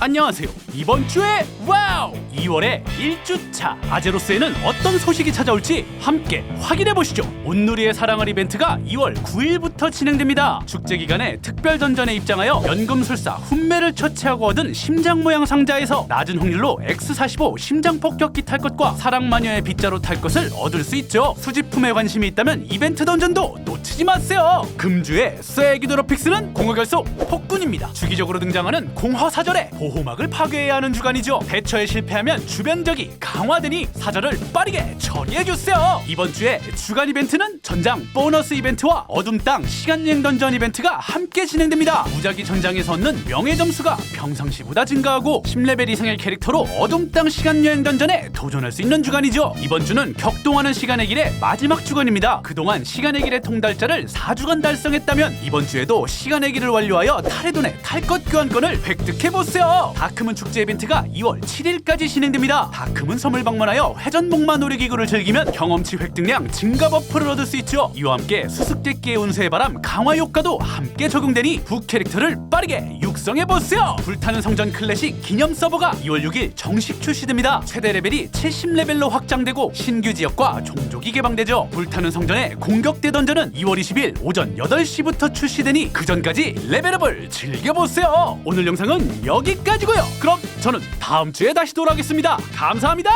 안녕하세요. 이번 주에 와우! 2월의 1주차 아제로스에는 어떤 소식이 찾아올지 함께 확인해 보시죠. 온누리의 사랑을 이벤트가 2월 9일부터 진행됩니다. 축제 기간에 특별 던전에 입장하여 연금술사 훈매를 처치하고 얻은 심장 모양 상자에서 낮은 확률로 X45 심장 폭격기 탈 것과 사랑 마녀의 빗자루 탈 것을 얻을 수 있죠. 수집품에 관심이 있다면 이벤트 던전도 놓치지 마세요. 금주의 쇠기드로픽스는 공허결속 폭군입니다. 주기적으로 등장하는 공허 사절에 보호막을 파괴해야 하는 주간이죠. 대처에 실패하면 주변적이 강화되니 사절을 빠르게 처리해 주세요. 이번 주에 주간 이벤트는 전장 보너스 이벤트와 어둠 땅 시간 여행 던전 이벤트가 함께 진행됩니다. 무작위 전장에서 얻는 명예 점수가 평상시보다 증가하고 10레벨 이상의 캐릭터로 어둠 땅 시간 여행 던전에 도전할 수 있는 주간이죠. 이번 주는 격동하는 시간의 길의 마지막 주간입니다. 그동안 시간의 길의 통달자를 4주간 달성했다면 이번 주에도 시간의 길을 완료하여 탈의돈의 탈것 교환권을 획득해 보세요. 다크문 축제 이벤트가 2월 7일까지 진행됩니다. 다크문 섬을 방문하여 회전목마 놀이기구를 즐기면 경험치 획득량 증가 버프를 얻을 수 있죠. 이와 함께 수습객기의 운수의 바람 강화 효과도 함께 적용되니 부 캐릭터를 빠르게 육성해 보세요. 불타는 성전 클래식 기념 서버가 2월 6일 정식 출시됩니다. 최대 레벨이 70레벨로 확장되고 신규 지역과 종족이 개방되죠. 불타는 성전의 공격대 던전은 2월 20일 오전 8시부터 출시되니 그 전까지 레벨업을 즐겨보세요. 오늘 영상은 여기까지고요. 그럼 저는 다음 주에 다시 돌아오겠습니다. 감사합니다.